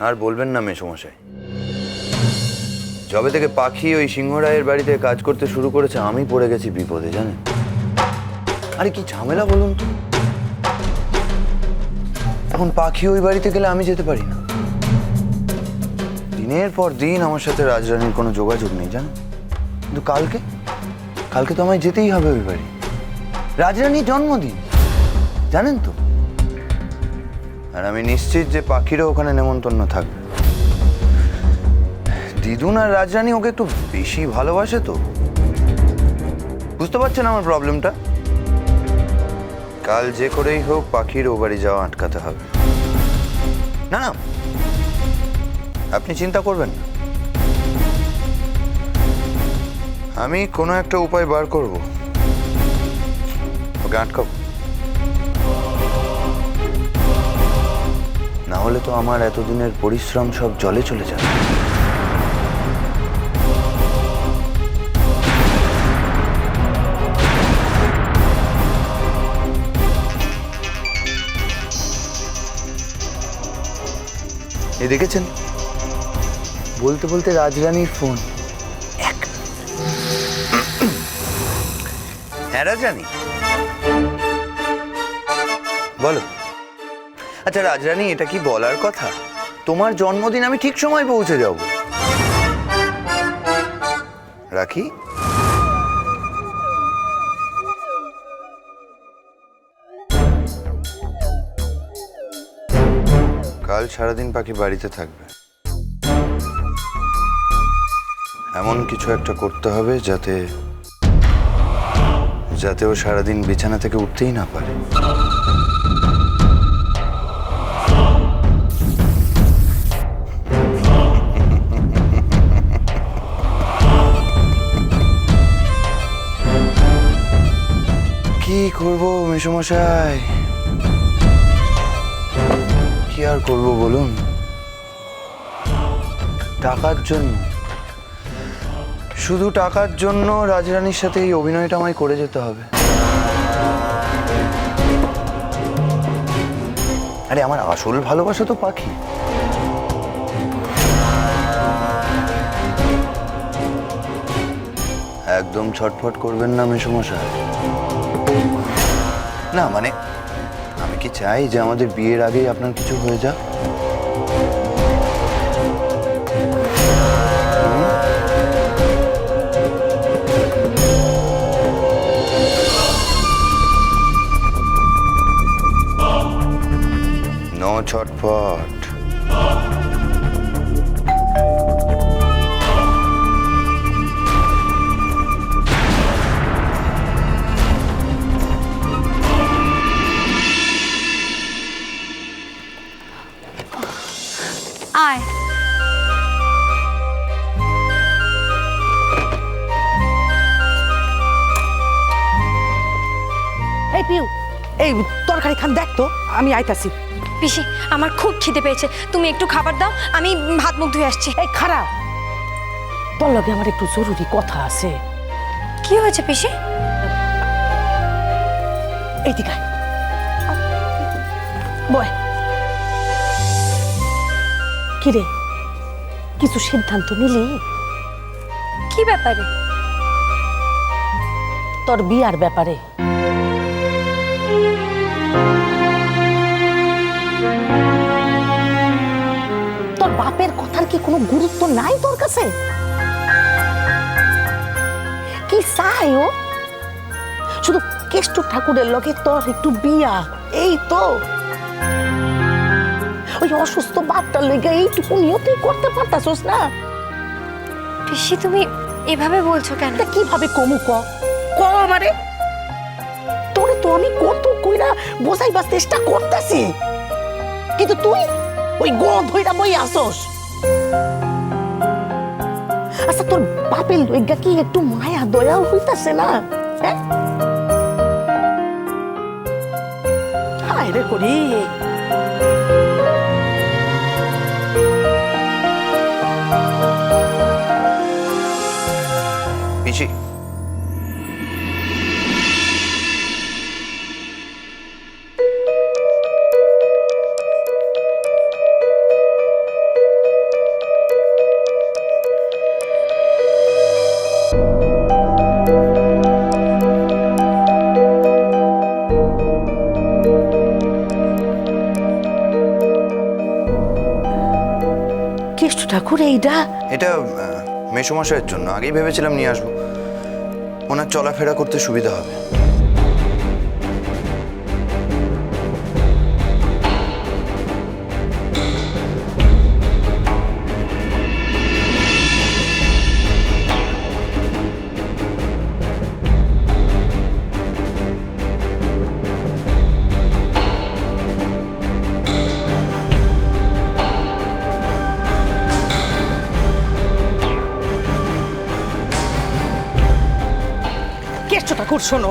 আর বলবেন না মেসমশাই। যবে থেকে পাখি ওই সিংহরায়ের বাড়িতে কাজ করতে শুরু করেছে, আমি পড়ে গেছি বিপদে, জানেন? আরে কি ঝামেলা বলুন তো? এখন পাখি ওই বাড়িতে গেলে আমি যেতে পারি না। দিনের পর দিন আমার সাথে রাজরানীর কোনো যোগাযোগ নেই, জানেন? কিন্তু কালকে? কালকে তো আমায় যেতেই হবে ওই বাড়ি। রাজরানীর জন্মদিন, জানেন তো? আর আমি নিশ্চিত যে পাখিরও ওখানে নেমন্তন্ন থাকবে। দিদুন আর রাজরানী ওকে একটু বেশি ভালোবাসে তো। বুঝতে পারছেন আমার প্রবলেমটা? কাল যে করেই হোক পাখির ও বাড়ি যাওয়া আটকাতে হবে। না না। আপনি চিন্তা করবেন না। আমি কোনো একটা উপায় বার করব। ওকে আটকাবো। না হলে তো আমার এতদিনের পরিশ্রম সব জলে চলে যাবে। এ দেখেছেন? বলতে বলতে রাজরানীর ফোন। এক। হ্যাঁ রাজরানী? বলো। আচ্ছা রাজরানী, এটা কি বলার কথা? তোমার জন্মদিন আমি ঠিক সময় পৌঁছে যাব। রাখি? কাল সারাদিন পাখি বাড়িতে থাকবে। এমন কিছু একটা করতে হবে যাতে যাতে ও সারাদিন বিছানা থেকে উঠতেই না পারে। কি করব মেসমশাই? কি আর করব বলুন? টাকার জন্য। শুধু টাকার জন্য রাজরানীর সাথে এই অভিনয়টা আমায় করে যেতে হবে। আরে, আমার আসল ভালোবাসা তো পাখি। একদম ছটফট করবেন না মেসমশাই। না মানে আমি কি চাই যে আমাদের বিয়ের আগেই আপনার কিছু হয়ে যাক? নো ছটফট। তো আমি আইতাছি। পিসি আমার খুব খিদে পেয়েছে। তুমি একটু খাবার দাও আমি ভাত মুখ ধুয়ে আসছি। এই খারাপ তোর লগে আমার একটু জরুরি কথা আছে। কি হয়েছে পিসি? এইদিকে। বয়। কিরে? কিছু সিদ্ধান্ত নিলি? কি ব্যাপারে? তোর বিয়ার ব্যাপারে। বাপের কথার কি কোনো গুরুত্ব নাই তোর কাছে? কি চাই ও? শুধু কেষ্ট ঠাকুরের লগে তোর একটু বিয়া এই তো। ওই অসুস্থ বাপটার লেগে এইটুকু নিয়তেই করতে পারতাছোস না? পিসি তুমি এভাবে বলছো কেন? কীভাবে কমু ক? ক আমারে? তোরে তো আমি কত কইরা বোঝাইবার চেষ্টা করতেছি। কিন্তু তুই ওই গো ধইরা বই আসস। আচ্ছা তোর বাপের লইগা কি একটু মায়া, দয়াও হইতাছে না? হ্যাঁ হায় রে করি। পিসি কেষ্ট ঠাকুর এইটা এটা মেসমশাইয়ের জন্য। আগেই ভেবেছিলাম নিয়ে আসব। ওনার চলাফেরা করতে সুবিধা হবে। ঠাকুর শোনো।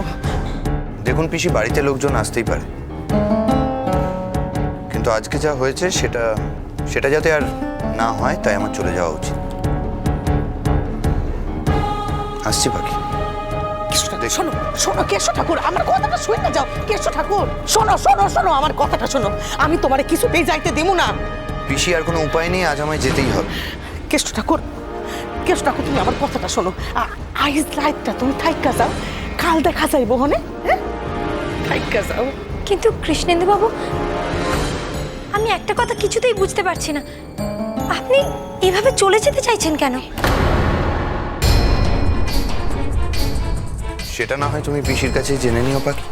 দেখুন পিসি বাড়িতে লোকজন আসতেই পারে। কিন্তু আজকে যা হয়েছে সেটা সেটা যাতে আর না হয় তাই আমার চলে যাওয়া উচিত। আসছি পাখি শোনো শোনো কেষ্ট ঠাকুর আমার কথাটা শুনে না যাও। কেষ্ট ঠাকুর শোনো শোনো শোনো আমার কথাটা শোনো। আমি তোমারে কিছুতেই যাইতে দেবো না। পিসি আর কোনো উপায় নেই আজ আমায় যেতেই হবে। কেষ্ট ঠাকুর কেষ্ট ঠাকুর তুমি আমার কথাটা শোনো। আইজ রাতটা তুমি থাইকা যাও। কাল দেখা যাইব হনে? হ্যাঁ? থাইকা যাও। কিন্তু কৃষ্ণেন্দু বাবু আমি একটা কথা কিছুতেই বুঝতে পারছি না। আপনি এভাবে চলে যেতে চাইছেন কেন? সেটা না হয় তুমি পিসির কাছে জেনে নিও পাখি।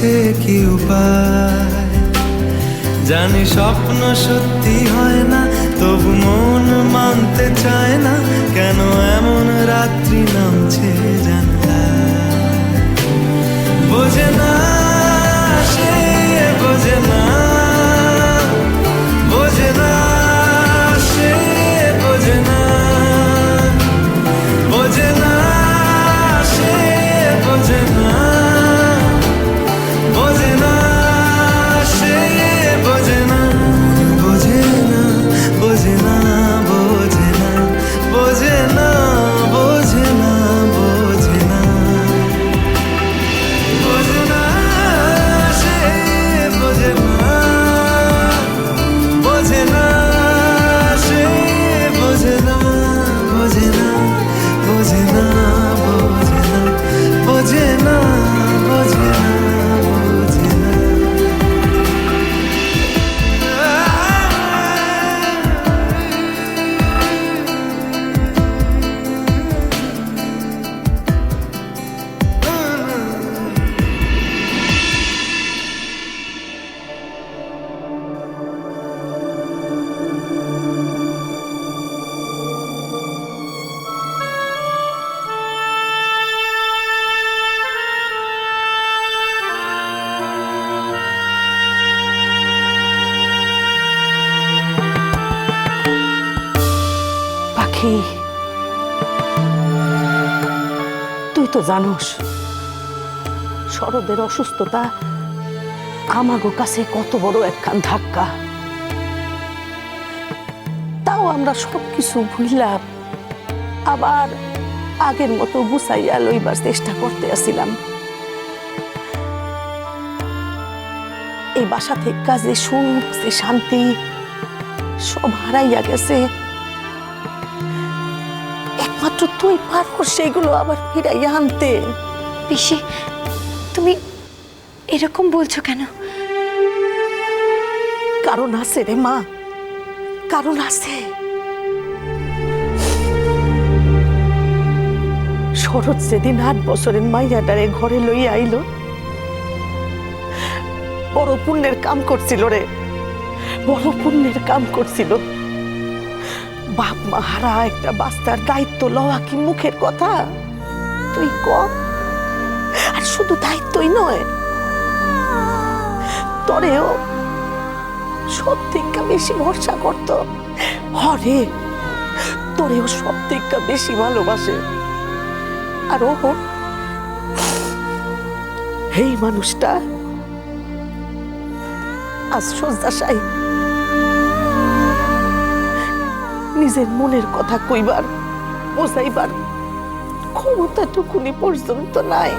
মরছে কি উপায়? জানি স্বপ্ন সত্যি হয় না, তবু মন মানতে চায় না, কেন এমন রাত্রি নামছে জানলায়? বোঝে না সে, বোঝে না। পাখি। তুই তো জানোস শরদের অসুস্থতা আমাগো কাছে কত বড় একখান ধাক্কা। তাও আমরা সব কিছু ভুললাম, আবার আগের মতো গুছাইয়া লইবার চেষ্টা করতে আসিলাম। এই বাসা থেকে যে সুখ শান্তি সব হারাইয়া গেছে। একমাত্র তুই পারো সেগুলো আবার ফিরাইয়া আনতে। পিসি তুমি এরকম বলছো কেন? কারণ আছে রে মা কারণ আছে। শরৎ যেদিন আট বছরের মাইয়াটারে ঘরে লইয়া আইল। বড় পুণ্যের কাম করছিল রে বড় পুণ্যের কাম করছিল। বাপ মা হারা একটা বাস্তার দায়িত্ব লওয়া কি মুখের কথা? তুই ক আর শুধু দায়িত্বই নয়, তরেও সব থেকে বেশি ভরসা করত। হরে, তোরেও সব থেকে বেশি ভালোবাসে। আর ও এই মানুষটা, আজ শয্যাশায়ী নিজের মনের কথা কইবার বোঝাইবার ক্ষমতাটুকুনি পর্যন্ত নাই।